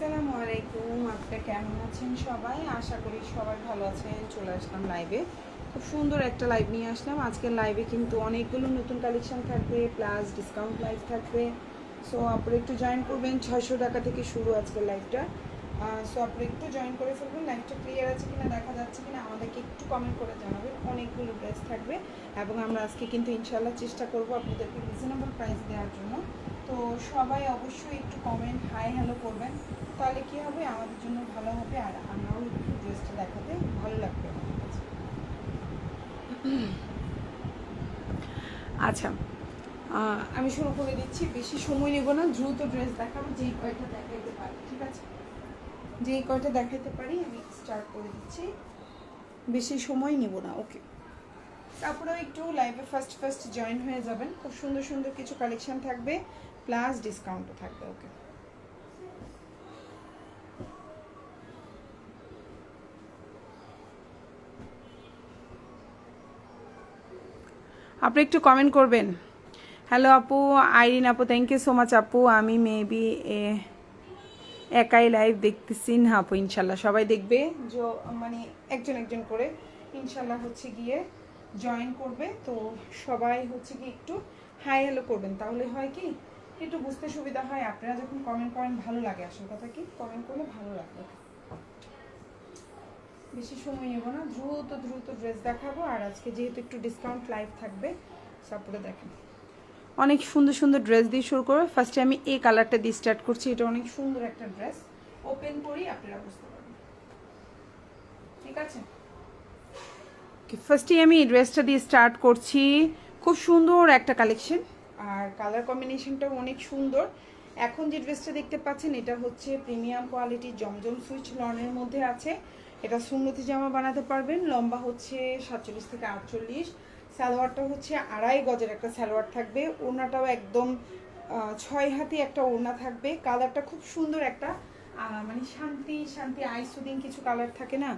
আসসালামু আলাইকুম আপনারা কেমন আছেন সবাই? আশা করি সবাই ভালো আছেন। চলে আসলাম লাইভে খুব সুন্দর একটা লাইভ নিয়ে আসলাম। আজকের লাইভে কিন্তু অনেকগুলো নতুন কালেকশন থাকবে প্লাস ডিসকাউন্ট লাইভ থাকবে। সো আপনারা একটু জয়েন করবেন। ছয়শো টাকা থেকে শুরু আজকের লাইভটা সো আপনারা একটু জয়েন করে ফেলবেন। লাইভটা ক্লিয়ার আছে কিনা, দেখা যাচ্ছে কিনা, আমাদেরকে একটু কমেন্ট করে জানাবেন। অনেকগুলো ড্রেস থাকবে। এবং আমরা আজকে কিন্তু ইনশাল্লাহ চেষ্টা করব আপনাদেরকে রিজনেবল প্রাইস দেওয়ার জন্য। তো সবাই অবশ্যই একটু কমেন্ট হাই হ্যালো করবেন। তাহলে কি হবে? আমাদের জন্য ভালো হবে আর আমরাও একটু ড্রেসটা দেখাতে ভালো লাগবে। আচ্ছা আমি শুরু করে দিচ্ছি। বেশি সময় নেব না, দ্রুত ড্রেস দেখাবো, যেই কয়টা দেখাইতে পারি, ঠিক আছে? যেই কয়টা দেখাইতে পারি, আমি স্টার্ট করে দিচ্ছি। বেশি সময় নেব না ওকে তারপরেও একটু লাইভে ফার্স্ট ফার্স্ট জয়েন হয়ে যাবেন। খুব সুন্দর সুন্দর কিছু কালেকশন থাকবে। প্লাস ডিসকাউন্টও থাকবে ওকে আপনি একটু কমেন্ট করবেন। হ্যালো আপু, আইরিন আপু থ্যাংক ইউ সো মাচ আপু। আমি মেবি একাই লাইভ দেখতেছি না আপু, ইনশাল্লাহ। সবাই দেখবে যে মানে একজন একজন করে, ইনশাল্লাহ হচ্ছে গিয়ে জয়েন করবে। তো সবাই হচ্ছে কি একটু হাই হ্যালো করবেন। তাহলে হয় কি একটু বুঝতে সুবিধা হয়, আপনারা যখন কমেন্ট করেন, ভালো লাগে। আসল কথা কি? কমেন্ট করলে ভালো লাগবে। বেশি সময় নেব না। দ্রুত দ্রুত ড্রেস দেখাবো। আর আজকে যেহেতু একটু ডিসকাউন্ট লাইভ থাকবে সাপোর্টে দেখেন। অনেক সুন্দর সুন্দর ড্রেস দিয়ে শুরু করব ফার্স্টে আমি এই কালারটা দিয়ে স্টার্ট করছি। এটা অনেক সুন্দর একটা ড্রেস ওপেন করি, আপনারা বুঝতে পারবেন। ঠিক আছে? ফার্স্টে আমি এই ড্রেসটা দিয়ে স্টার্ট করছি। খুব সুন্দর একটা কালেকশন আর কালার কম্বিনেশনটাও অনেক সুন্দর। এখন যে ড্রেসটা দেখতে পাচ্ছেন, এটা হচ্ছে প্রিমিয়াম কোয়ালিটির জমজম সুইচ লনের মধ্যে আছে। এটা সুন্নতি জামা বানাতে পারবেন, লম্বা হচ্ছে সাতচল্লিশ থেকে আটচল্লিশ। সালোয়ারটা হচ্ছে আড়াই গজের একটা সালোয়ার থাকবে। ওড়নাটাও একদম ছয় হাতি একটা ওড়না থাকবে। কালারটা খুব সুন্দর একটা মানে শান্তি শান্তি আইসুদিন কিছু কালার থাকে না?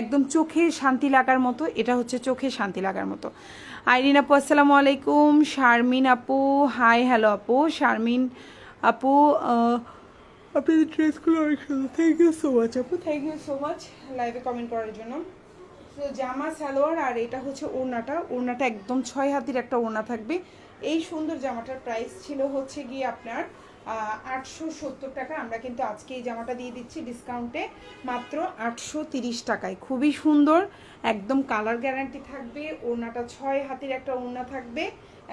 একদম চোখে শান্তি লাগার মতো, এটা হচ্ছে চোখে শান্তি লাগার মতো। আইরিন আপু, আসসালামু আলাইকুম। শারমিন আপু, হাই, হ্যালো আপু। শারমিন আপু আপনাদের ড্রেসগুলো অনেক সুন্দর। থ্যাংক ইউ সো মাচ আপু থ্যাংক ইউ সো মাচ লাইভে কমেন্ট করার জন্য। তো জামা, সালোয়ার আর এটা হচ্ছে ওড়নাটা। ওড়নাটা একদম ছয় হাতির একটা ওড়না থাকবে। এই সুন্দর জামাটার প্রাইস ছিল হচ্ছে গিয়ে আপনার আটশো সত্তর টাকা। আমরা কিন্তু আজকে এই জামাটা দিয়ে দিচ্ছি ডিসকাউন্টে মাত্র আটশো তিরিশ টাকায়। খুবই সুন্দর, একদম কালার গ্যারান্টি থাকবে, ওড়নাটা ছয় হাতের একটা ওড়না থাকবে,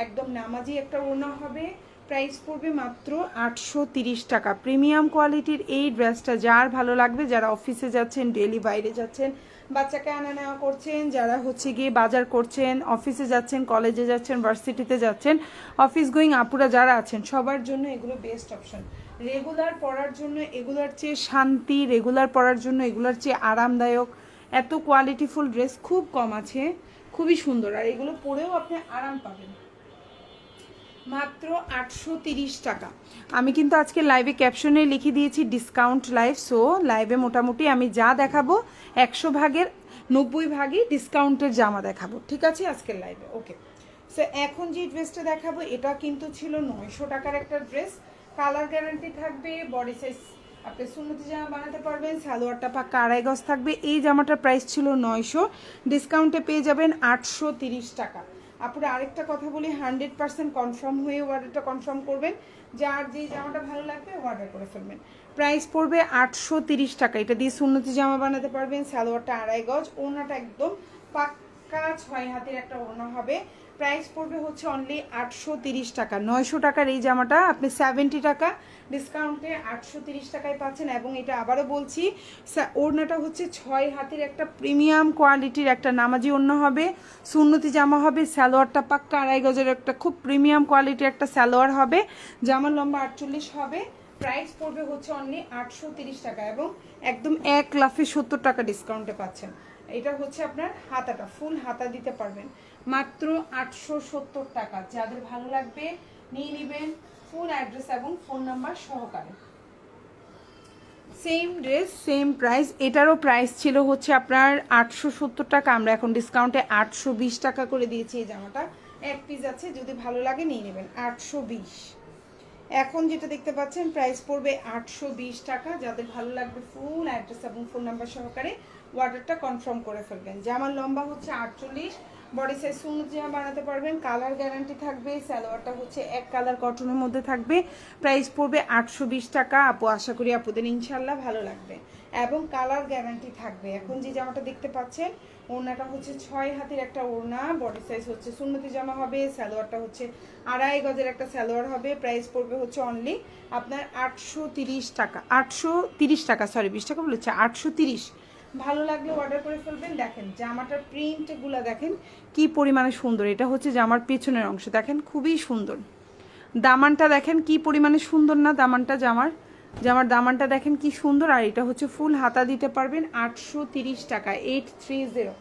একদম নামাজি একটা ওড়না হবে। প্রাইস পড়বে মাত্র আটশো তিরিশ টাকা। প্রিমিয়াম কোয়ালিটির এই ড্রেসটা যার ভালো লাগবে, যারা অফিসে যাচ্ছেন ডেলি বাইরে যাচ্ছেন বাচ্চাকে আনা নেওয়া করছেন, যারা হচ্ছে গিয়ে বাজার করছেন, অফিসে যাচ্ছেন, কলেজে যাচ্ছেন, ভার্সিটিতে যাচ্ছেন, অফিস গোয়িং আপুরা যারা আছেন, সবার জন্য এগুলো বেস্ট অপশন রেগুলার পড়ার জন্য এগুলোর চেয়ে শান্তি রেগুলার পড়ার জন্য এগুলোর চেয়ে আরামদায়ক। এত কোয়ালিটিফুল ড্রেস খুব কম আছে, খুবই সুন্দর, আর এগুলো পরেও আপনি আরাম পাবেন। মাত্র আটশো টাকা। আমি কিন্তু আজকে লাইভে ক্যাপশনে লিখে দিয়েছি ডিসকাউন্ট লাইভ সো লাইভে মোটামুটি আমি যা দেখাবো, একশো ভাগের নব্বই ভাগই ডিসকাউন্টের জামা দেখাবো। ঠিক আছে আজকের লাইভে ওকে সো এখন যে ড্রেসটা দেখাবো, এটা কিন্তু ছিল নয়শো টাকার একটা ড্রেস কালার গ্যারান্টি থাকবে বডি সাইজ আপনি সুন্নতি জামা বানাতে পারবেন, সালোয়ারটা পাক্কা আড়াই গজ থাকবে। এই জামাটার প্রাইস ছিল নয়শো। ডিসকাউন্টে পেয়ে যাবেন আটশো টাকা। আপুরে আরেকটা কথা বলি হান্ড্রেড পার্সেন্ট কনফার্ম হয়ে অর্ডারটা কনফার্ম করবেন। যার যে জামাটা ভালো লাগবে অর্ডার করে ফেলবেন। প্রাইস পড়বে আটশো তিরিশ টাকা। এটা দিয়ে সুন্নতি জামা বানাতে পারবেন, সালোয়ারটা আড়াই গজ ওনাটা একদম পাক্কা ছয় হাতের একটা ওড়না হবে। প্রাইস পড়বে হচ্ছে অনলি আটশো তিরিশ টাকা। নয়শো টাকার এই জামাটা, আপনি সেভেন্টি টাকা ডিসকাউন্টে আটশো তিরিশ টাকায় পাচ্ছেন এবং এটা আবারও বলছি ওড়নাটা হচ্ছে ছয় হাতের একটা প্রিমিয়াম কোয়ালিটির একটা নামাজি ওড়না হবে, সুন্নতি জামা হবে, সালোয়ারটা পাক্কা আড়াই গজের একটা খুব প্রিমিয়াম কোয়ালিটির একটা সালোয়ার হবে, জামার লম্বা আটচল্লিশ হবে প্রাইস পড়বে হচ্ছে অনলি আটশো টাকা এবং একদম এক লাফে সত্তর টাকা ডিসকাউন্টে পাচ্ছেন। এটা হচ্ছে আপনার হাতাটা ফুল হাতা দিতে পারবেন। মাত্র আটশো সত্তর টাকা। যাদের ভালো লাগবে, নিয়ে নেবেন ফুল অ্যাড্রেস এবং ফোন নাম্বার সহকারে। সেম ড্রেস সেম প্রাইস এটারও প্রাইস ছিল হচ্ছে আপনার আটশো সত্তর টাকা। আমরা এখন ডিসকাউন্টে আটশো বিশ টাকা করে দিয়েছি এই জামাটা। এক পিস আছে, যদি ভালো লাগে নিয়ে নেবেন আটশো বিশ। এখন যেটা দেখতে পাচ্ছেন প্রাইস পড়বে আটশো বিশ টাকা। যাদের ভালো লাগবে ফুল অ্যাড্রেস এবং ফোন নাম্বার সহকারে অর্ডারটা কনফার্ম করে ফেলবেন। জামার লম্বা হচ্ছে আটচল্লিশ বডি সাইজ জামা বানাতে পারবেন কালার গ্যারান্টি থাকবে, সালোয়ারটা হচ্ছে এক কালার কটনের মধ্যে থাকবে। প্রাইস পড়বে আটশো বিশ টাকা। আপু, আশা করি আপুদের ইনশাল্লাহ ভালো লাগবে। এবং কালার গ্যারান্টি থাকবে। এখন যে জামাটা দেখতে পাচ্ছেন, ওড়নাটা হচ্ছে ছয় হাতের একটা ওড়না। বডি সাইজ হচ্ছে সুন্নতি জামা হবে, সালোয়ারটা হচ্ছে আড়াই গজের একটা সালোয়ার হবে। প্রাইস পড়বে হচ্ছে অনলি আপনার আটশো টাকা। আটশো টাকা সরি বিশ টাকা বলেছে, আটশো তিরিশ। ভালো লাগলে অর্ডার করে ফেলবেন। দেখেন, জামাটার প্রিন্টগুলো দেখেন, কি পরিমাণে সুন্দর। এটা হচ্ছে জামার পেছনের অংশ। দেখেন, খুবই সুন্দর। দামানটা দেখেন, কি পরিমাণে সুন্দর না দামানটা জামার। জামার দামানটা দেখেন, কি সুন্দর। আর এটা হচ্ছে ফুল হাতা দিতে পারবেন, আটশো তিরিশ টাকা এইট থ্রি জিরো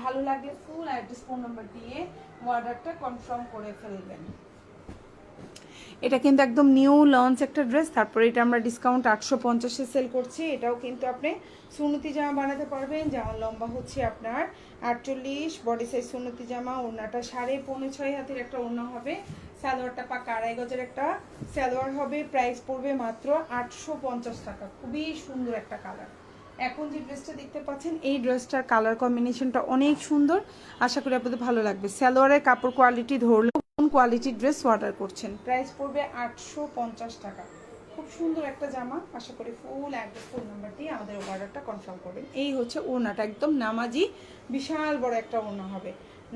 ভালো লাগলে ফুল অ্যাড্রেস ফোন নাম্বার দিয়ে অর্ডারটা কনফার্ম করে ফেলবেন। এটা কিন্তু একদম নিউ লঞ্চ একটা ড্রেস তারপরে এটা আমরা ডিসকাউন্ট আটশো পঞ্চাশে সেল করছি। এটাও কিন্তু আপনি সুনতি জামা বানাতে পারবেন জামার লম্বা হচ্ছে আপনার আটচল্লিশ বডি সাইজ সুনতি জামা, ওড়নাটা সাড়ে পৌনে ছয় হাতের একটা ওড়না হবে। সালোয়ারটা পাকা আড়াই গজের একটা সালোয়ার হবে প্রাইস পড়বে মাত্র আটশো পঞ্চাশ টাকা। খুবই সুন্দর একটা কালার এখন যে ড্রেসটা দেখতে পাচ্ছেন, এই ড্রেসটার কালার কম্বিনেশনটা অনেক সুন্দর। আশা করি আপনাদের ভালো লাগবে। সালোয়ারের কাপড় কোয়ালিটি ধরলে কোন কোয়ালিটির ড্রেস অর্ডার করছেন। প্রাইস পড়বে আটশো পঞ্চাশ টাকা। খুব সুন্দর একটা জামা। আশা করি ফুল অ্যাড্রেস ফোন নাম্বার দিয়ে আমাদের অর্ডারটা কনফার্ম করবেন। এই হচ্ছে ওড়নাটা একদম নামাজি বিশাল বড় একটা ওড়না হবে।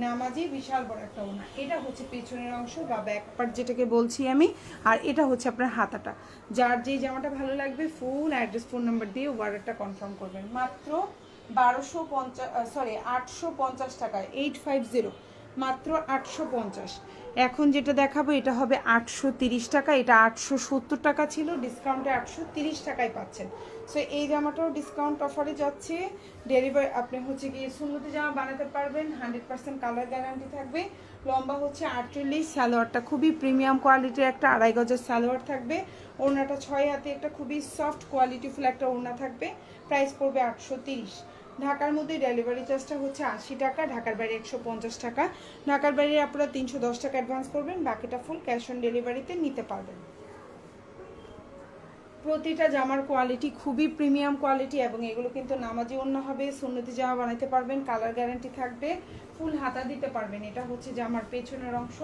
নামাজি বিশাল বড় একটা ওনা এটা হচ্ছে পেছনের অংশ বা ব্যাক পার্ট যেটাকে বলছি আমি আর এটা হচ্ছে আপনার হাতাটা। যার যেই জামাটা ভালো লাগবে ফুল অ্যাড্রেস ফোন নাম্বার দিয়ে অর্ডারটা কনফার্ম করবেন। মাত্র বারোশো পঞ্চাশ সরি আটশো পঞ্চাশ টাকায় এইট ফাইভ জিরো মাত্র আটশো পঞ্চাশ। এখন যেটা দেখাবো, এটা হবে আটশো টাকা, এটা আটশো সত্তর টাকা ছিল ডিসকাউন্টে আটশো টাকায় পাচ্ছেন। সো এই জামাটাও ডিসকাউন্ট অফারে যাচ্ছে। ডেলিভারি আপনি হচ্ছে গিয়ে সুন্দরী জামা বানাতে পারবেন, হান্ড্রেড পার্সেন্ট কালার গ্যারান্টি থাকবে। লম্বা হচ্ছে আটচল্লিশ, সালোয়ারটা খুবই প্রিমিয়াম কোয়ালিটির একটা আড়াই গজের সালোয়ার থাকবে। ওড়নাটা ছয় হাতে, একটা খুবই সফট কোয়ালিটিফুল একটা ওড়না থাকবে। প্রাইস পড়বে আটশো তিরিশ। ঢাকার মধ্যে ডেলিভারি চার্জটা হচ্ছে আশি টাকা, ঢাকার বাইরে একশো পঞ্চাশ টাকা। ঢাকার বাইরে আপনারা তিনশো দশ টাকা অ্যাডভান্স করবেন, বাকিটা ফুল ক্যাশ অন ডেলিভারিতে নিতে পারবেন। প্রতিটা জামার কোয়ালিটি খুবই প্রিমিয়াম কোয়ালিটি এবং এগুলো কিন্তু নামাজি অন্য হবে, সুন্নতি জামা বানাতে পারবেন কালার গ্যারান্টি থাকবে ফুল হাতা দিতে পারবেন। এটা হচ্ছে জামার পেছনের অংশ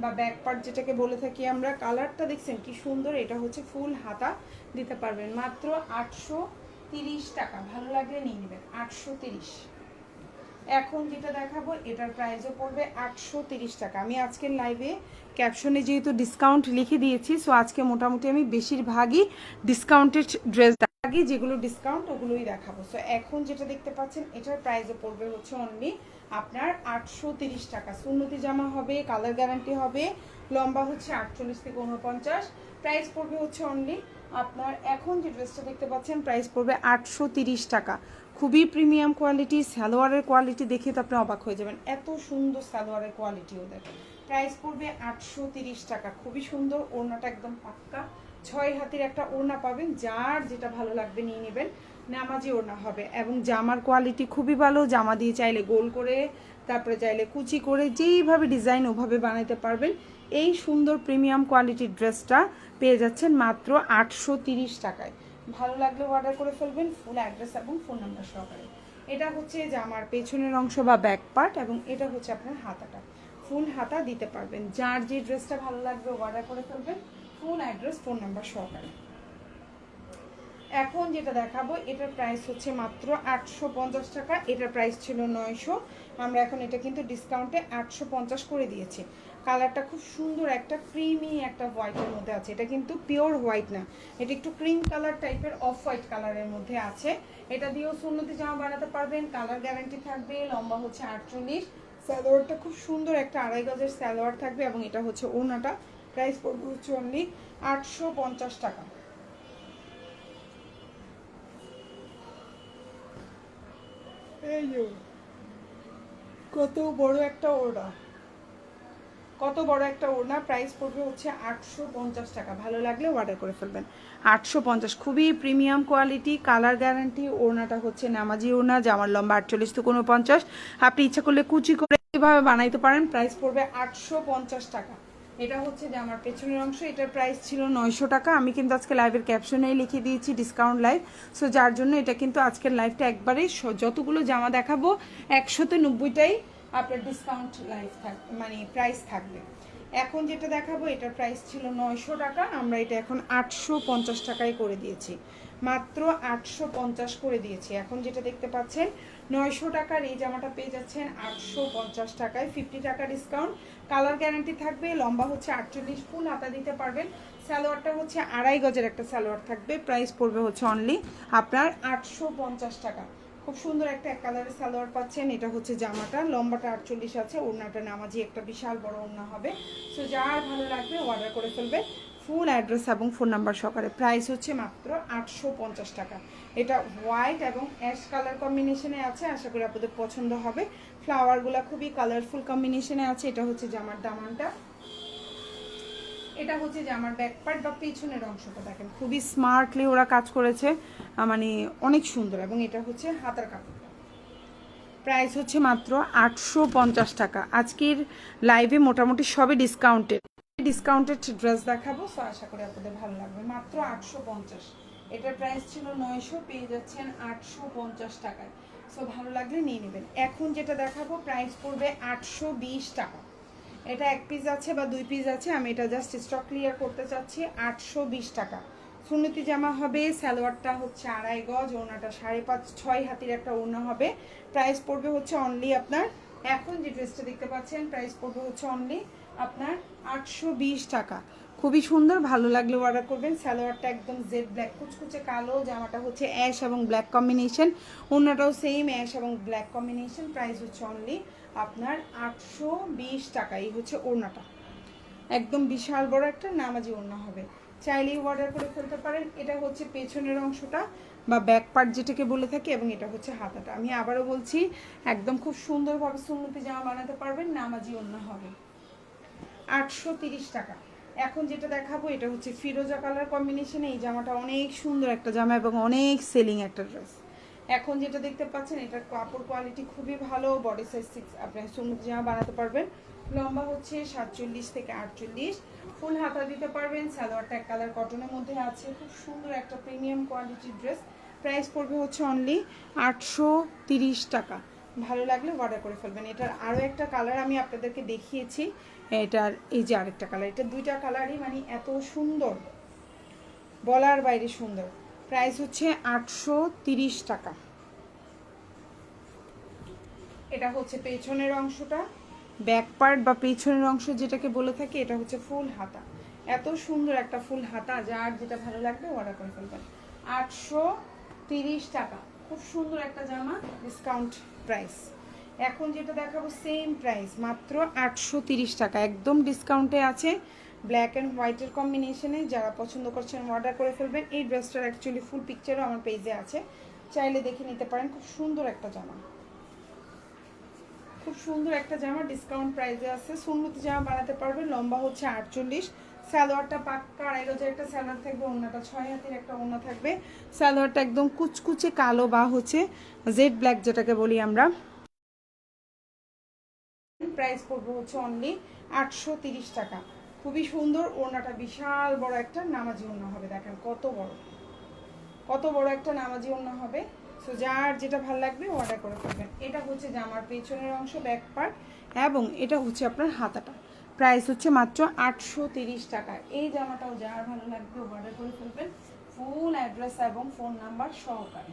বা ব্যাক পার্ট যেটাকে বলে থাকি আমরা। কালারটা দেখছেন কি সুন্দর, এটা হচ্ছে ফুল হাতা দিতে পারবেন। মাত্র আটশো তিরিশ টাকা, ভালো লাগলে নিয়ে নেবেন, আটশো তিরিশ। এখন যেটা দেখাবো, এটার প্রাইসও পড়বে আটশো তিরিশ টাকা। আমি আজকের লাইভে ক্যাপশনে যেহেতু ডিসকাউন্ট লিখে দিয়েছি সো আজকে মোটামুটি আমি বেশিরভাগই ডিসকাউন্টেড ড্রেস আগে যেগুলো ডিসকাউন্ট ওগুলোই দেখাবো। সো এখন যেটা দেখতে পাচ্ছেন, এটার প্রাইসও পড়বে হচ্ছে অনলি আপনার আটশো তিরিশ টাকা। সুন্নতি জামা হবে কালার গ্যারান্টি হবে, লম্বা হচ্ছে আটচল্লিশ থেকে উনপঞ্চাশ প্রাইস পড়বে হচ্ছে অনলি আপনার এখন যে ড্রেসটা দেখতে পাচ্ছেন প্রাইস পড়বে আটশো টাকা। খুবই প্রিমিয়াম কোয়ালিটি সালোয়ারের কোয়ালিটি দেখে তো আপনি অবাক হয়ে যাবেন। এত সুন্দর সালোয়ারের কোয়ালিটি ওদের প্রাইস পড়বে আটশো টাকা। খুবই সুন্দর, ওড়নাটা একদম পাক্কা। ছয় হাতের একটা ওড়না পাবেন, যার যেটা ভালো লাগবে নিয়ে নেবেন। নামাজি ওড়না হবে এবং জামার কোয়ালিটি খুবই ভালো। জামা দিয়ে চাইলে গোল করে, তারপরে চাইলে কুচি করে, যেইভাবে ডিজাইন ওভাবে বানাতে পারবেন এই সুন্দর প্রিমিয়াম কোয়ালিটির ড্রেসটা পেয়ে যাচ্ছেন মাত্র আটশো টাকায়। ভালো লাগলে অর্ডার করে ফেলবেন ফুল অ্যাড্রেস এবং ফোন নাম্বার সহকারে। এটা হচ্ছে জামার পেছনের অংশ বা ব্যাক পার্ট এবং এটা হচ্ছে আপনার হাতাটা। ফুল হাতা দিতে পারবেন। যার যে ড্রেসটা ভালো লাগবে অর্ডার করে ফেলবেন ফুল অ্যাড্রেস ফোন নাম্বার সহকারে। এখন যেটা দেখাবো, এটার প্রাইস হচ্ছে মাত্র আটশো পঞ্চাশ টাকা। এটার প্রাইস ছিল নয়শো। আমরা এখন এটা কিন্তু ডিসকাউন্টে আটশো পঞ্চাশ করে দিয়েছি। কালারটা খুব সুন্দর, একটা ক্রিমি একটা হোয়াইটের মধ্যে আছে। এটা কিন্তু পিওর হোয়াইট না। এটা একটু ক্রিম কালার টাইপের অফ হোয়াইট কালারের মধ্যে আছে। এটা দিয়েও সুন্নতি জামা বানাতে পারবেন। কালার গ্যারান্টি থাকবে, লম্বা হচ্ছে আটচল্লিশ। স্যালোয়ারটা খুব সুন্দর একটা আড়াই গজের স্যালোয়ার থাকবে এবং এটা হচ্ছে ওনাটা প্রাইস পড়বে হচ্ছে অনলি আটশো পঞ্চাশ টাকা। এই কত বড় একটা ওড়না। কত বড় একটা ওড়না? প্রাইস পড়বে হচ্ছে আটশো পঞ্চাশ টাকা। ভালো লাগলে অর্ডার করে ফেলবেন। আটশো পঞ্চাশ, খুবই প্রিমিয়াম কোয়ালিটি কালার গ্যারান্টি ওড়নাটা হচ্ছে নামাজি ওড়না, জামার লম্বা আটচল্লিশ থেকে উনপঞ্চাশ আপনি ইচ্ছা করলে কুচি করে এভাবে বানাইতে পারেন। প্রাইস পড়বে আটশো পঞ্চাশ টাকা। এটা হচ্ছে যে আমার পেছনের অংশ। এটার প্রাইস ছিল নয়শো টাকা। আমি কিন্তু আজকে লাইভের ক্যাপশনেই লিখে দিয়েছি ডিসকাউন্ট লাইভ সো যার জন্য এটা কিন্তু আজকের লাইভটা একবারেই যতগুলো জামা দেখাবো, একশোতে নব্বইটাই আপনার ডিসকাউন্ট লাইফ থাক মানে প্রাইস থাকবে। এখন যেটা দেখাবো, এটার প্রাইস ছিল নয়শো টাকা, আমরা এটা এখন আটশো পঞ্চাশ টাকায় করে দিয়েছি। মাত্র আটশো পঞ্চাশ করে দিয়েছি। এখন যেটা দেখতে পাচ্ছেন, নয়শো টাকার এই জামাটা পেয়ে যাচ্ছেন আটশো পঞ্চাশ টাকায় ফিফটি টাকা ডিসকাউন্ট কালার গ্যারান্টি থাকবে, লম্বা হচ্ছে আটচল্লিশ ফুল হাতা দিতে পারবেন। সালোয়ারটা হচ্ছে আড়াই গজের একটা সালোয়ার থাকবে প্রাইস পড়বে হচ্ছে অনলি আপনার আটশো পঞ্চাশ টাকা। খুব সুন্দর একটা এক কালারের সালোয়ার পাচ্ছেন। এটা হচ্ছে জামাটা। লম্বাটা আটচল্লিশ আছে, ওড়নাটা নামাজি একটা বিশাল বড় ওড়না হবে। সো যার ভালো লাগবে অর্ডার করে ফেলবে ফুল অ্যাড্রেস এবং ফোন নাম্বার সহকারে। প্রাইস হচ্ছে মাত্র আটশো পঞ্চাশ টাকা। এটা হোয়াইট এবং অ্যাশ কালার কম্বিনেশনে আছে, আশা করি আপনাদের পছন্দ হবে। ফ্লাওয়ারগুলো খুবই কালারফুল কম্বিনেশনে আছে। এটা হচ্ছে জামার দামানটা। এটা হচ্ছে যে আমার ব্যাক পার্ট বা পেছনের অংশটা দেখেন, খুবই স্মার্টলি ওরা কাজ করেছে মানে অনেক সুন্দর এবং এটা হচ্ছে হাতার কাপড়টা প্রাইস হচ্ছে মাত্র আটশো পঞ্চাশ টাকা। আজকের লাইভে মোটামুটি সবই ডিসকাউন্টেড ডিসকাউন্টেড ড্রেস দেখাবো সো আশা করি আপনাদের ভালো লাগবে। মাত্র আটশো পঞ্চাশ। এটার প্রাইস ছিল নয়শো, পেয়ে যাচ্ছেন আটশো পঞ্চাশ টাকায়। সো ভালো লাগলে নিয়ে নেবেন। এখন যেটা দেখাবো প্রাইস পড়বে আটশো বিশ টাকা। এটা এক পিস আছে বা দুই পিস আছে, আমি এটা জাস্ট স্টক ক্লিয়ার করতে চাচ্ছি আটশো বিশ টাকা। সুন্নতি জামা হবে, সালোয়ারটা হচ্ছে আড়াই গজ, ওনাটা সাড়ে পাঁচ, ছয় হাতির একটা ওনা হবে। প্রাইস পড়বে হচ্ছে অনলি আপনার, এখন যে ড্রেসটা দেখতে পাচ্ছেন প্রাইস পড়বে হচ্ছে অনলি আপনার আটশো বিশ টাকা। খুবই সুন্দর, ভালো লাগলে অর্ডার করবেন। সালোয়ারটা একদম জেড ব্ল্যাক কুচকুচে কালো, জামাটা হচ্ছে অ্যাশ এবং ব্ল্যাক কম্বিনেশন অন্যটাও সেম অ্যাশ এবং ব্ল্যাক কম্বিনেশন প্রাইস হচ্ছে অনলি আপনার আটশো বিশ টাকা, এই হচ্ছে ওড়নাটা। একদম বিশাল বড় একটা নামাজি ওড়না হবে। চাইলেই অর্ডার করে ফেলতে পারেন। এটা হচ্ছে পেছনের অংশটা বা ব্যাক পার্ট যেটাকে বলে থাকি এবং এটা হচ্ছে হাতাটা। আমি আবারও বলছি, একদম খুব সুন্দরভাবে সুন্নতি জামা বানাতে পারবেন, নামাজি ওড়না হবে। আটশো টাকা। এখন যেটা দেখাবো, এটা হচ্ছে ফিরোজা কালার কম্বিনেশনে এই জামাটা অনেক সুন্দর একটা জামা এবং অনেক সেলিং একটা ড্রেস এখন যেটা দেখতে পাচ্ছেন, এটার কাপড় কোয়ালিটি খুবই ভালো বডি সাইজ সিক্স আপনি সুন্দর জামা বানাতে পারবেন। লম্বা হচ্ছে সাতচল্লিশ থেকে আটচল্লিশ। ফুল হাতা দিতে পারবেন সালোয়ারটা এক কালার কটনের মধ্যে আছে। খুব সুন্দর একটা প্রিমিয়াম কোয়ালিটির ড্রেস প্রাইস পড়বে হচ্ছে অনলি আটশো টাকা। ভালো লাগলে অর্ডার করে ফেলবেন। এটার আরও একটা কালার আমি আপনাদেরকে দেখিয়েছি। এটার এই যে আরেকটা কালার এটা দুইটা কালারই মানে এত সুন্দর। বলার বাইরে সুন্দর। প্রাইস হচ্ছে আটশো টাকা। এটা হচ্ছে পেছনের অংশটা। ব্যাক পার্ট বা পেছনের অংশ যেটাকে বলে থাকি, এটা হচ্ছে ফুল হাতা। এত সুন্দর একটা ফুল হাতা, যার যেটা ভালো লাগবে অর্ডার করে ফেলবেন। আটশো তিরিশ টাকা। খুব সুন্দর একটা জামা ডিসকাউন্ট প্রাইস এখন যেটা দেখাবো সেম প্রাইস মাত্র আটশো টাকা। একদম ডিসকাউন্টে আছে। ব্ল্যাক অ্যান্ড হোয়াইটের কম্বিনেশনে যারা পছন্দ করছেন অর্ডার করে ফেলবেন। এই ড্রেসটার অ্যাকচুয়ালি ফুল পিকচারও আমার পেজে আছে। চাইলে দেখে নিতে পারেন, খুব সুন্দর একটা জামা। খুব সুন্দর একটা জামা ডিসকাউন্ট প্রাইসে আছে। সুন্নতি জামা বানাতে পারবে লম্বা হচ্ছে আটচল্লিশ। সালোয়ারটা পাক্কা আড়াই রোজের একটা স্যালোয়ার থাকবে ওনাটা ছয় হাতের একটা ওনা থাকবে। সালোয়ারটা একদম কুচকুচে কালো বা হচ্ছে জেড ব্ল্যাক যেটাকে বলি আমরা। প্রাইস পড়বে হচ্ছে অনলি আটশো টাকা। খুবই সুন্দর, ওড়নাটা বিশাল বড় একটা নামাজি ওড়না হবে, দেখেন কত বড়। কত বড় একটা নামাজি ওড়না হবে। সো যার যেটা ভালো লাগবে অর্ডার করে ফেলবেন। এটা হচ্ছে জামার পেছনের অংশ ব্যাক পার্ট এবং এটা হচ্ছে আপনার হাতাটা। প্রাইস হচ্ছে মাত্র আটশো তিরিশ টাকা। এই জামাটাও যার ভালো লাগবে অর্ডার করে ফেলবেন। ফুল অ্যাড্রেস এবং ফোন নাম্বার সহকারে।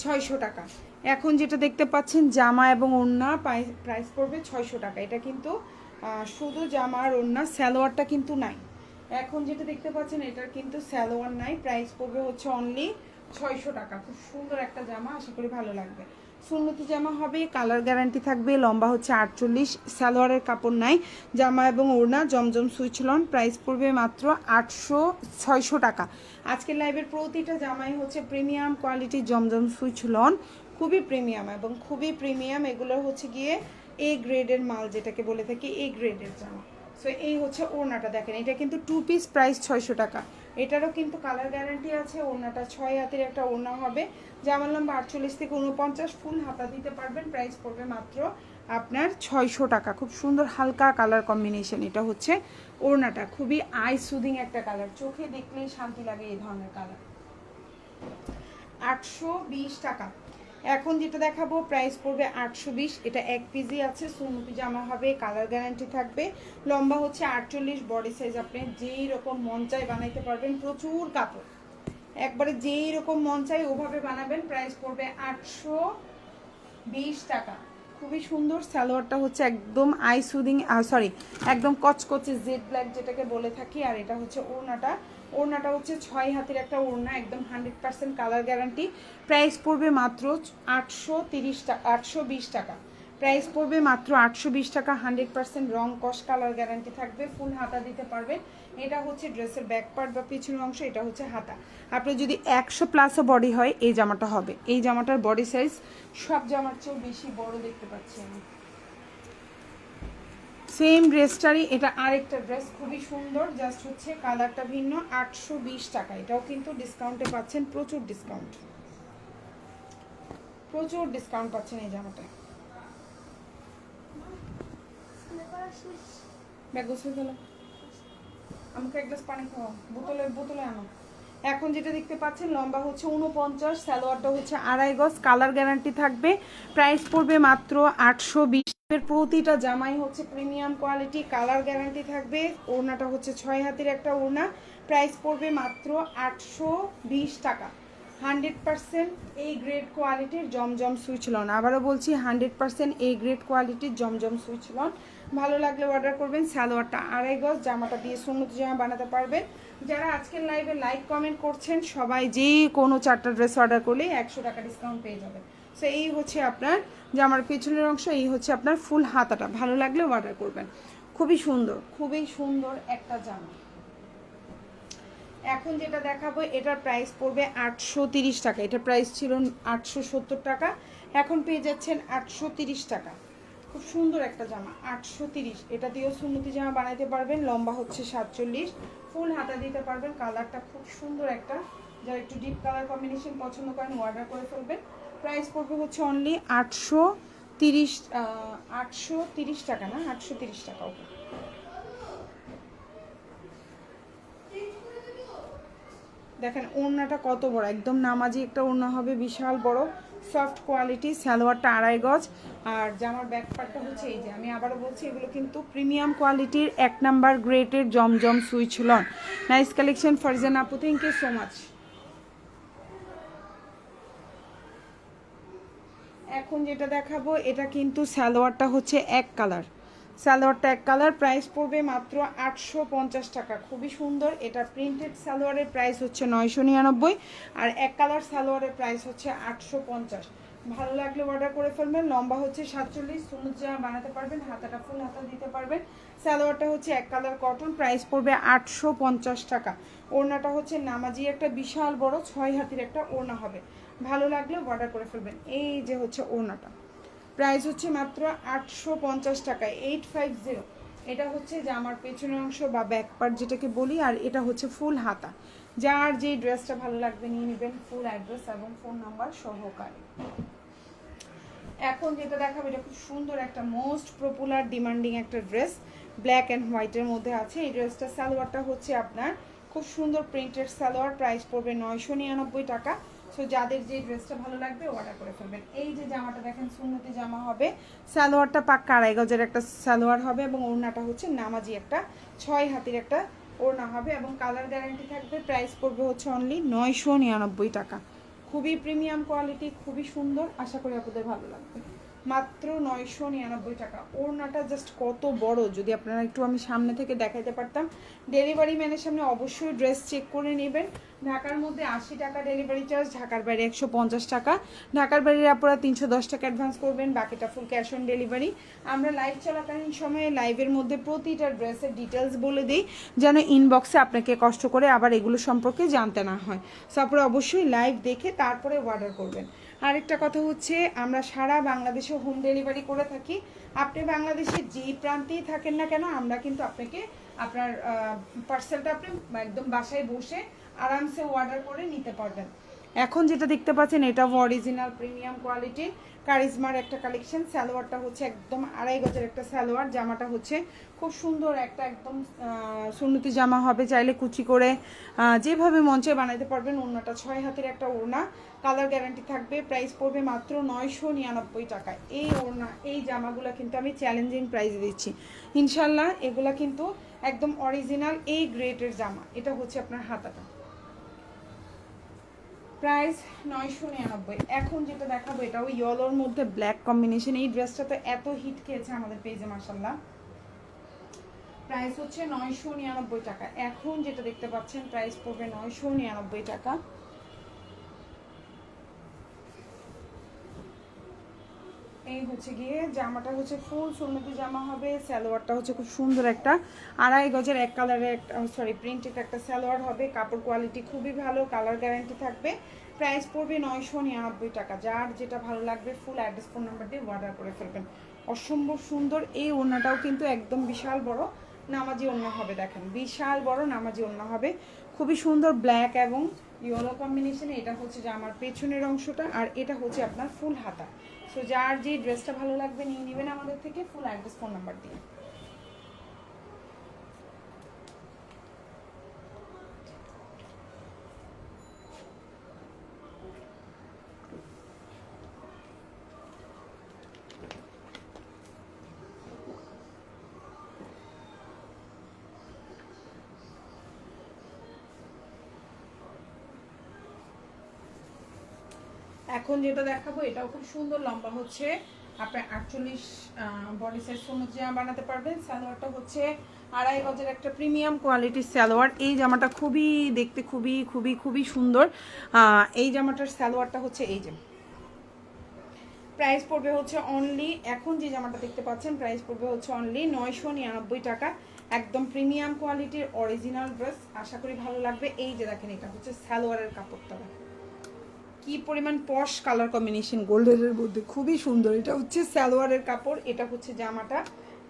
ছয়শো টাকা। এখন যেটা দেখতে পাচ্ছেন, জামা এবং ওড়না প্রাইস পড়বে ছয়শো টাকা। এটা কিন্তু শুধু জামা আর ওড়না স্যালোয়ারটা কিন্তু নাই। এখন যেটা দেখতে পাচ্ছেন, এটার কিন্তু স্যালোয়ার নাই। প্রাইস পড়বে হচ্ছে অনলি ছয়শো টাকা। খুব সুন্দর একটা জামা, আশা করি ভালো লাগবে। সুন্নতি জামা হবে, কালার গ্যারান্টি থাকবে, লম্বা হচ্ছে আটচল্লিশ, সালোয়ারের কাপড় নাই, জামা এবং ওড়না, জমজম সুইচ লন, প্রাইস পড়বে মাত্র আটশো ছয়শো টাকা। আজকের লাইভের প্রতিটা জামাই হচ্ছে প্রিমিয়াম কোয়ালিটির জমজম সুইচ লন, খুবই প্রিমিয়াম এবং খুবই প্রিমিয়াম এগুলো হচ্ছে গিয়ে এ গ্রেডের মাল, যেটাকে বলে থাকি এ গ্রেডের জামা। সো এই হচ্ছে ওড়নাটা দেখেন, এটা কিন্তু টু পিস প্রাইস ছয়শো টাকা। এটারও কিন্তু কালার গ্যারান্টি আছে ওনাটা ছয় হাতের একটা ওনা হবে। যেমন লম্বা আটচল্লিশ থেকে উনপঞ্চাশ ফুল হাতা দিতে পারবেন প্রাইস পড়বে মাত্র আপনার ছয়শো টাকা। খুব সুন্দর হালকা কালার কম্বিনেশন এটা হচ্ছে ওড়নাটা। খুবই আই সুদিং একটা কালার চোখে দেখলেই শান্তি লাগে এই ধরনের কালার আটশো বিশ টাকা। এখন যেটা দেখাবো প্রাইস পড়বে আটশো বিশ, এটা এক পিজি আছে সুমতি জামা হবে কালার গ্যারান্টি থাকবে। লম্বা হচ্ছে আটচল্লিশ বডি সাইজ আপনি যেই রকম মন চাই বানাইতে পারবেন, প্রচুর কাপড়। একবারে যেই রকম মন চাই ওভাবে বানাবেন প্রাইস পড়বে আটশো বিশ টাকা। খুবই সুন্দর, সালোয়ারটা হচ্ছে একদম আই সুদিং সরি একদম কচকচে জেড ব্ল্যাক যেটাকে বলে থাকি, আর এটা হচ্ছে ওড়নাটা। ওড়নাটা হচ্ছে ছয় হাতের একটা ওড়না, একদম hundred percent colour guarantee price পড়বে মাত্র আটশো তিরিশ টাকা আটশো বিশ টাকা। প্রাইস পড়বে মাত্র আটশো বিশ টাকা হান্ড্রেড পার্সেন্ট রং কস কালার গ্যারান্টি থাকবে, ফুল হাতা দিতে পারবেন। এটা হচ্ছে ড্রেসের ব্যাক পার্ট বা পিছনের অংশ, এটা হচ্ছে হাতা। আপনার যদি একশো প্লাসও বডি হয়, এই জামাটা হবে। এই জামাটার বডি সাইজ সব জামার চেয়েও বেশি বড় দেখতে পাচ্ছি আমি। সেম ড্রেসটারই এটা আরেকটা ড্রেস খুবই সুন্দর জাস্ট হচ্ছে কালারটা ভিন্ন, আটশো বিশ টাকা। এটাও কিন্তু ডিসকাউন্টে পাচ্ছেন, প্রচুর ডিসকাউন্ট প্রচুর ডিসকাউন্ট পাচ্ছেন এই জামাটা ব্যাগ আমাকে এক গ্লাস পানি খাওয়া বোতলে বোতলে আনো। এখন যেটা দেখতে পাচ্ছেন, লম্বা হচ্ছে উনপঞ্চাশ সালোয়ারটা হচ্ছে আড়াই গজ কালার গ্যারান্টি থাকবে। প্রাইস পড়বে মাত্র আটশো বিশ প্রতিটা জামাই হচ্ছে প্রিমিয়াম কোয়ালিটি, কালার গ্যারান্টি থাকবে। ওড়নাটা হচ্ছে ছয় হাতের একটা ওড়না। প্রাইস পড়বে মাত্র আটশো বিশ টাকা। হান্ড্রেড পার্সেন্ট এই গ্রেড কোয়ালিটির জমজম সুইচ লন। আবারও বলছি, হান্ড্রেড পার্সেন্ট এই গ্রেড কোয়ালিটির জমজম সুইচ লন। ভালো লাগলে অর্ডার করবেন, সালোয়ারটা আড়াই গজ, জামাটা দিয়ে সুন্নত জামা বানাতে পারবেন। যারা আজকের লাইভে লাইক কমেন্ট করছেন, সবাই যে কোনো চারটা ড্রেস অর্ডার করলে একশো টাকা ডিসকাউন্ট পেয়ে যাবেন। সো এই হচ্ছে আপনার জামার পেছনের অংশ, এই হচ্ছে আপনার ফুল হাতাটা। ভালো লাগলে অর্ডার করবেন। খুবই সুন্দর খুবই সুন্দর একটা জামা। এখন যেটা দেখাবো, এটার প্রাইস পড়বে আটশো তিরিশ টাকা। এটার প্রাইস ছিল আটশো সত্তর টাকা, এখন পেয়ে যাচ্ছেন আটশো তিরিশ টাকা। খুব সুন্দর একটা জামা, আটশো তিরিশ। এটা দিয়েও সুন্নতি জামা বানাইতে পারবেন, লম্বা হচ্ছে সাতচল্লিশ। ফুল হাতা দিতে পারবেন, কালারটা খুব সুন্দর একটা। যারা একটু ডিপ কালার কম্বিনেশন পছন্দ করেন অর্ডার করে ফেলবেন। প্রাইস পড়বে হচ্ছে অনলি আটশো তিরিশ আটশো তিরিশ টাকা না? আটশো তিরিশ টাকা ওকে দেখেন, ওড়নাটা কত বড়? একদম নামাজি একটা ওড়না হবে, বিশাল বড় সফট কোয়ালিটি সালোয়ারটা আড়াই গজ। আর জামার ব্যাক পার্টটা হচ্ছে এই যে, আমি আবারও বলছি, এগুলো কিন্তু প্রিমিয়াম কোয়ালিটির এক নাম্বার গ্রেটের জমজম Swiss lawn. Nice collection Farzan আপু থ্যাংক ইউ সো মাচ এখন যেটা দেখাবো, এটা কিন্তু সালোয়ারটা হচ্ছে এক কালার। সালোয়ারটা এক কালার প্রাইস পড়বে মাত্র আটশো পঞ্চাশ টাকা। খুবই সুন্দর, এটা প্রিন্টেড সালোয়ারের প্রাইস হচ্ছে নয়শো নিরানব্বই, আর এক কালার সালোয়ারের প্রাইস হচ্ছে আটশো পঞ্চাশ। ভালো লাগলে অর্ডার করে ফেলবেন, লম্বা হচ্ছে সাতচল্লিশ সুন্দর জামা বানাতে পারবেন, হাতাটা ফুল হাতা দিতে পারবেন। সালোয়ারটা হচ্ছে এক কালার কটন প্রাইস পড়বে আটশো পঞ্চাশ টাকা। ওড়নাটা হচ্ছে নামাজি, একটা বিশাল বড় ছয় হাতির একটা ওড়না হবে। ভালো লাগলে অর্ডার করে ফেলবেন। এই যে হচ্ছে ওড়নাটা। প্রাইস হচ্ছে মাত্র আটশো পঞ্চাশ টাকা এইট ফাইভ জিরো এটা হচ্ছে যে আমার পেছনের অংশ বা ব্যাক পার্ট যেটাকে বলি, আর এটা হচ্ছে ফুল হাতা। যার যে ড্রেসটা ভালো লাগবে নিয়ে নেবেন ফুল অ্যাড্রেস এবং ফোন নাম্বার সহকারে। এখন যেটা দেখাবো, এটা খুব সুন্দর একটা মোস্ট পপুলার ডিমান্ডিং একটা ড্রেস ব্ল্যাক অ্যান্ড হোয়াইটের মধ্যে আছে। এই ড্রেসটা সালোয়ারটা হচ্ছে আপনার খুব সুন্দর প্রিন্টেড সালোয়ার। প্রাইস পড়বে নয়শো নিরানব্বই টাকা। সো যাদের যে ড্রেসটা ভালো লাগবে অর্ডার করে ফেলবেন। এই যে জামাটা দেখেন, সুন্নতি জামা হবে। সালোয়ারটা পাক্কা আড়াই একটা সালোয়ার হবে এবং ওড়নাটা হচ্ছে নামাজি একটা, ছয় হাতির একটা ওড়না হবে এবং কালার গ্যারান্টি থাকবে প্রাইস পড়বে হচ্ছে অনলি নয়শো নিরানব্বই টাকা। খুবই প্রিমিয়াম কোয়ালিটি খুবই সুন্দর। আশা করি আপনাদের ভালো লাগবে। মাত্র নয়শো নিরানব্বই টাকা। ওড়নাটা জাস্ট কত বড়, যদি আপনারা একটু আমি সামনে থেকে দেখাইতে পারতাম। ডেলিভারি ম্যানের সামনে অবশ্যই ড্রেস চেক করে নেবেন। ঢাকার মধ্যে আশি টাকা ডেলিভারি চার্জ ঢাকার বাইরে একশো পঞ্চাশ টাকা। ঢাকার বাইরে আপনারা তিনশো দশ টাকা অ্যাডভান্স করবেন, বাকিটা ফুল ক্যাশ অন ডেলিভারি আমরা লাইভ চলাকালীন সময়ে লাইভের মধ্যে প্রতিটা ড্রেসের ডিটেলস বলে দিই, যেন ইনবক্সে আপনাকে কষ্ট করে আবার এগুলো সম্পর্কে জানতে না হয়। সো আপনারা অবশ্যই লাইভ দেখে তারপরে অর্ডার করবেন। আরেকটা কথা হচ্ছে, আমরা সারা বাংলাদেশে হোম ডেলিভারি করে থাকি। আপনি বাংলাদেশে যে প্রান্তেই থাকেন না কেন, আমরা কিন্তু আপনাকে আপনার পার্সেলটা আপনি একদম বাসায় বসে আরামসে অর্ডার করে নিতে পারবেন। এখন যেটা দেখতে পাচ্ছেন, এটা অরিজিনাল প্রিমিয়াম কোয়ালিটির কারিজমার একটা কালেকশন, সালোয়ারটা হচ্ছে একদম আড়াই গজের একটা সালোয়ার, জামাটা হচ্ছে খুব সুন্দর একটা একদম সুন্নতি জামা হবে, চাইলে কুচি করে যেভাবে মঞ্চে বানাইতে পারবেন। ওড়নাটা ছয় হাতের একটা ওড়না, কালার গ্যারান্টি থাকবে, প্রাইস পড়বে মাত্র নয়শো নিরানব্বই টাকা এই ওড়না, এই জামাগুলো কিন্তু আমি চ্যালেঞ্জিং প্রাইস দিচ্ছি। ইনশাল্লাহ এগুলা কিন্তু একদম অরিজিনাল এই গ্রেটের জামা। এটা হচ্ছে আপনার হাতাটা। প্রাইস নয়শো নিরানব্বই। এখন যেটা দেখাবো এটা ওই ইয়েলোর মধ্যে ব্ল্যাক কম্বিনেশন এই ড্রেসটা তো এত হিট খেয়েছে আমাদের পেজে মাসাল্লাহ প্রাইস হচ্ছে নয়শো নিরানব্বই টাকা। এখন যেটা দেখতে পাচ্ছেন প্রাইস পড়বে নয়শো নিরানব্বই টাকা। এই হচ্ছে গিয়ে জামাটা হচ্ছে ফুল সুন্নতি জামা হবে, সালোয়ারটা হচ্ছে খুব সুন্দর একটা আড়াই গজের এক কালারের একটা সরি প্রিন্টেড একটা সালোয়ার হবে। কাপড় কোয়ালিটি খুবই ভালো কালার গ্যারান্টি থাকবে। প্রাইস পড়বে নয়শো নিরানব্বই টাকা। যার যেটা ভালো লাগবে ফুল অ্যাড্রেস ফোন নাম্বার দিয়ে অর্ডার করে ফেলবেন। অসম্ভব সুন্দর। এই ওড়নাটাও কিন্তু একদম বিশাল বড় নামাজি ওড়না হবে, দেখেন। বিশাল বড় নামাজি ওড়না হবে। খুবই সুন্দর ব্ল্যাক এবং ইয়েলো কম্বিনেশনে এটা হচ্ছে যে আমার পেছনের অংশটা আর এটা হচ্ছে আপনার ফুল হাতা। সো যার যে ড্রেসটা ভালো লাগবে, নিয়ে নেবেন আমাদের থেকে ফুল অ্যাড্রেস ফোন নাম্বার দিয়ে। এখন যেটা দেখাবো, এটাও খুব সুন্দর লম্বা হচ্ছে। আপনার আটচল্লিশ বডি সাইজ জামা বানাতে পারবেন। সালোয়ারটা হচ্ছে আড়াই গজের একটা প্রিমিয়াম কোয়ালিটির সালোয়ার। এই জামাটা খুবই দেখতে খুবই খুবই খুবই সুন্দর। এই জামাটার সালোয়ারটা হচ্ছে এই যে। প্রাইস পড়বে হচ্ছে অনলি এখন যে জামাটা দেখতে পাচ্ছেন প্রাইস পড়বে হচ্ছে অনলি নয়শো নিরানব্বই টাকা। একদম প্রিমিয়াম কোয়ালিটির অরিজিনাল ড্রেস আশা করি ভালো লাগবে। এই যে দেখেন, এটা হচ্ছে সালোয়ারের কাপড়টা। দেখেন কি পরিমাণ পশ কালার কম্বিনেশন গোল্ডেনের মধ্যে খুবই সুন্দর। এটা হচ্ছে সালোয়ারের কাপড়, এটা হচ্ছে জামাটা,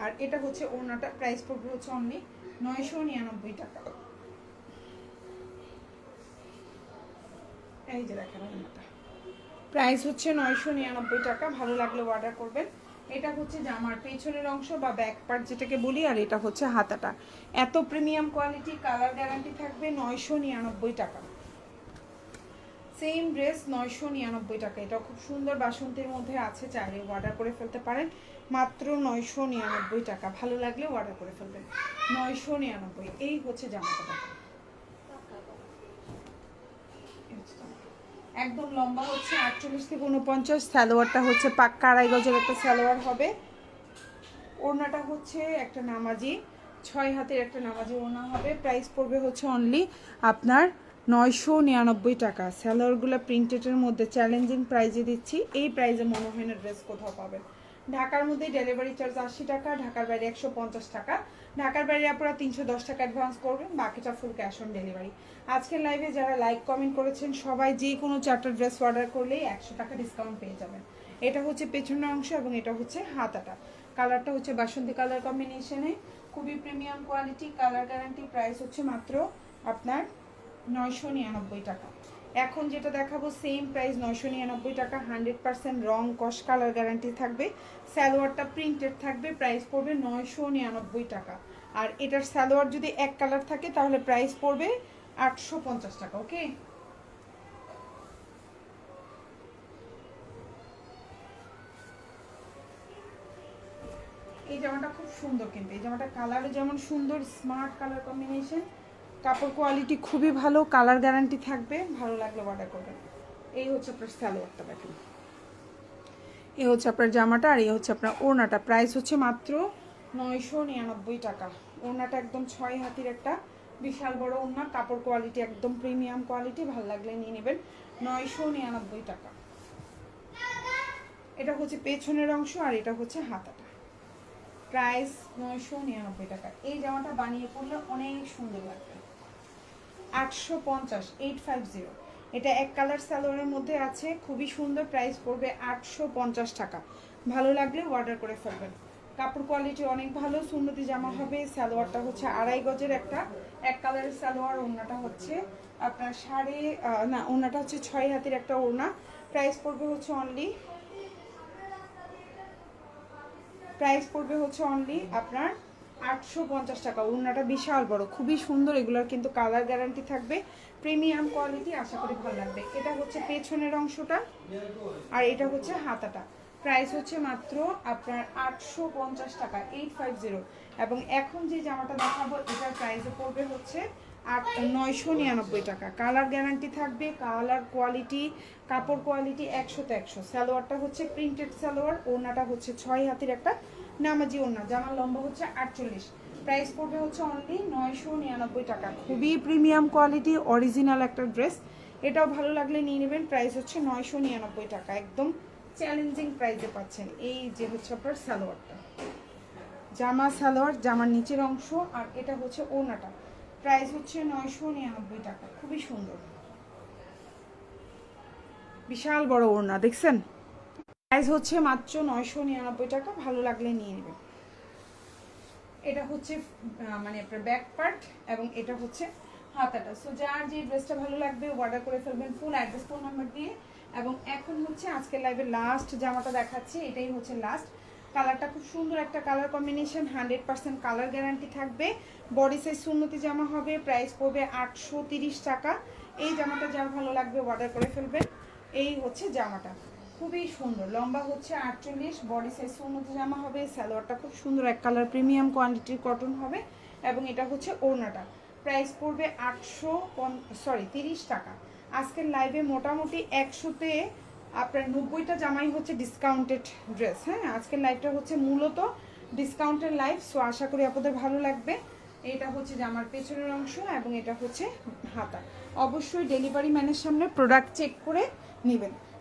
আর এটা হচ্ছে ওড়নাটা। প্রাইস পড়বে হচ্ছে অনলি নয়শো নিরানব্বই টাকা। এই যে দেখেন ওড়নাটা। প্রাইস হচ্ছে নয়শো নিরানব্বই টাকা, ভালো লাগলে অর্ডার করবেন। এটা হচ্ছে জামার পেছনের অংশ বা ব্যাক পার্ট যেটাকে বলি, আর এটা হচ্ছে হাতাটা। এত প্রিমিয়াম কোয়ালিটি কালার গ্যারান্টি থাকবে নয়শো নিরানব্বই টাকা। সেম ড্রেস নয়শো নিরানব্বই টাকা। এটা খুব সুন্দর বাসন্তীর মধ্যে আছে, চাইলে অর্ডার করে ফেলতে পারেন। মাত্র নয়শো নিরানব্বই টাকা। ভালো লাগলে অর্ডার করে ফেলবেন। নয়শো নিরানব্বই, এই হচ্ছে জামাটা। একদম লম্বা হচ্ছে আটচল্লিশ থেকে উনপঞ্চাশ সালোয়ারটা হচ্ছে পাক্কা আড়াই গজের একটা সালোয়ার হবে। ওড়নাটা হচ্ছে একটা নামাজি। ছয় হাতের একটা নামাজি ওড়না হবে। প্রাইস পড়বে হচ্ছে অনলি আপনার নয়শো নিরানব্বই টাকা। স্যালোয়ারগুলো প্রিন্টেডের মধ্যে চ্যালেঞ্জিং প্রাইজে দিচ্ছি। এই প্রাইজে মনে হয় না ড্রেস কোথাও পাবেন। ঢাকার মধ্যে ডেলিভারি চার্জ আশি টাকা, ঢাকার বাইরে একশো পঞ্চাশ টাকা। ঢাকার বাইরে আপনারা তিনশো দশ টাকা অ্যাডভান্স করবেন, বাকিটা ফুল ক্যাশ অন ডেলিভারি আজকের লাইভে যারা লাইক কমেন্ট করেছেন, সবাই যে কোনো চারটা ড্রেস অর্ডার করলেই একশো টাকা ডিসকাউন্ট পেয়ে যাবেন। এটা হচ্ছে পেছনের অংশ এবং এটা হচ্ছে হাতাটা। কালারটা হচ্ছে বাসন্তী কালার কম্বিনেশনে খুবই premium quality colour guarantee price হচ্ছে মাত্র আপনার নয়শো নিরানব্বই টাকা। এখন যেটা দেখাবো সেম প্রাইস নয়শো নিরানব্বই টাকা হান্ড্রেড পার্সেন্ট রং কস কালার গ্যারান্টি থাকবে। সালোয়ারটা প্রিন্টেড থাকবে প্রাইস পড়বে নয়শো নিরানব্বই টাকা। আর এটার সালোয়ার যদি এক কালার থাকে, তাহলে প্রাইস পড়বে আটশো পঞ্চাশ টাকা ওকে এই জামাটা খুব সুন্দর কিন্তু। এই জামাটা কালারও যেমন সুন্দর স্মার্ট কালার কম্বিনেশন কাপড় কোয়ালিটি খুবই ভালো কালার গ্যারান্টি থাকবে, ভালো লাগলে অর্ডার করবেন। এই হচ্ছে আপনার সালোয়ারটা দেখেন এই হচ্ছে আপনার জামাটা আর এই হচ্ছে আপনার ওড়নাটা। প্রাইস হচ্ছে মাত্র নয়শো নিরানব্বই টাকা। ওড়নাটা একদম ছয় হাতির একটা বিশাল বড় ওড়না। কাপড় কোয়ালিটি একদম প্রিমিয়াম কোয়ালিটি ভালো লাগলে নিয়ে নেবেন নয়শো নিরানব্বই টাকা। এটা হচ্ছে পেছনের অংশ আর এটা হচ্ছে হাতাটা। প্রাইস নয়শো নিরানব্বই টাকা। এই জামাটা বানিয়ে পড়লে অনেক সুন্দর লাগবে। আটশো পঞ্চাশ এইট ফাইভ জিরো এটা এক কালার সালোয়ারের মধ্যে আছে, খুবই সুন্দর প্রাইস পড়বে আটশো পঞ্চাশ টাকা। ভালো লাগলে অর্ডার করে ফেলবেন। কাপড় কোয়ালিটি অনেক ভালো, সুন্নতি জামা হবে সালোয়ারটা হচ্ছে আড়াই গজের একটা। এক কালারের সালোয়ার ওড়নাটা হচ্ছে আপনার সাড়ে না, ওড়নাটা হচ্ছে ছয় হাতের একটা ওড়না। প্রাইস পড়বে হচ্ছে অনলি প্রাইস পড়বে হচ্ছে অনলি আপনার আটশো পঞ্চাশ টাকা। ওড়নাটা বিশাল বড়, খুবই সুন্দর। এগুলোর কিন্তু কালার গ্যারান্টি থাকবে প্রিমিয়াম কোয়ালিটি আশা করি ভালো লাগবে। এটা হচ্ছে পেছনের অংশটা, আর এটা হচ্ছে হাতাটা। প্রাইস হচ্ছে মাত্র আপনার আটশো পঞ্চাশ টাকা এইট ফাইভ জিরো এবং এখন যে জামাটা দেখাবো, এটার প্রাইসে পড়বে হচ্ছে আট, নয়শো নিরানব্বই টাকা। কালার গ্যারান্টি থাকবে কালার কোয়ালিটি কাপড় কোয়ালিটি একশোতে একশো। সালোয়ারটা হচ্ছে প্রিন্টেড সালোয়ার, ওড়নাটা হচ্ছে ছয় হাতের একটা নামাজি ওড়না জামার লম্বা হচ্ছে আটচল্লিশ। প্রাইস পড়বে হচ্ছে অনলি নয়শো নিরানব্বই টাকা। খুবই প্রিমিয়াম কোয়ালিটি অরিজিনাল একটা ড্রেস এটাও ভালো লাগলে নিয়ে নেবেন। প্রাইস হচ্ছে নয়শো নিরানব্বই টাকা। একদম চ্যালেঞ্জিং প্রাইসে পাচ্ছেন। এই যে হচ্ছে আপনার সালোয়ারটা। জামা সালোয়ার, জামার নিচের অংশ, আর এটা হচ্ছে ওড়নাটা। প্রাইস হচ্ছে নয়শো নিরানব্বই টাকা। খুবই সুন্দর। বিশাল বড় ওড়না, দেখছেন? প্রাইস হচ্ছে মাত্র নয়শো নিরানব্বই টাকা, ভালো লাগলে নিয়ে নেবেন। এটা হচ্ছে মানে আপনার ব্যাক পার্ট এবং এটা হচ্ছে হাতাটা। সো যার যে ড্রেসটা ভালো লাগবে অর্ডার করে ফেলবেন ফুল অ্যাড্রেস ফোন নাম্বার দিয়ে। এবং এখন হচ্ছে আজকের লাইভের লাস্ট জামাটা দেখাচ্ছি, এটাই হচ্ছে লাস্ট কালারটা খুব সুন্দর একটা colour combination hundred percent colour guarantee থাকবে। বডি সাইজ সুন্নতি জামা হবে প্রাইস পড়বে আটশো টাকা। এই জামাটা যার ভালো লাগবে অর্ডার করে ফেলবেন। এই হচ্ছে জামাটা। খুবই সুন্দর। লম্বা হচ্ছে আটচল্লিশ, বডি সাইজ উন্নতি জামা হবে, সালোয়ারটা খুব সুন্দর, এক কালার প্রিমিয়াম কোয়ান্টিটির কটন হবে এবং এটা হচ্ছে ওড়নাটা। প্রাইস পড়বে আটশো সরি তিরিশ টাকা। আজকের লাইভে মোটামুটি একশোতে আপনার নব্বইটা জামাই হচ্ছে ডিসকাউন্টেড ড্রেস হ্যাঁ? আজকের লাইভটা হচ্ছে মূলত ডিসকাউন্টেড লাইভ সো আশা করি আপনাদের ভালো লাগবে। এটা হচ্ছে জামার পেছনের অংশ এবং এটা হচ্ছে হাতা। অবশ্যই ডেলিভারি ম্যানের সামনে প্রোডাক্ট চেক করে নেবেন।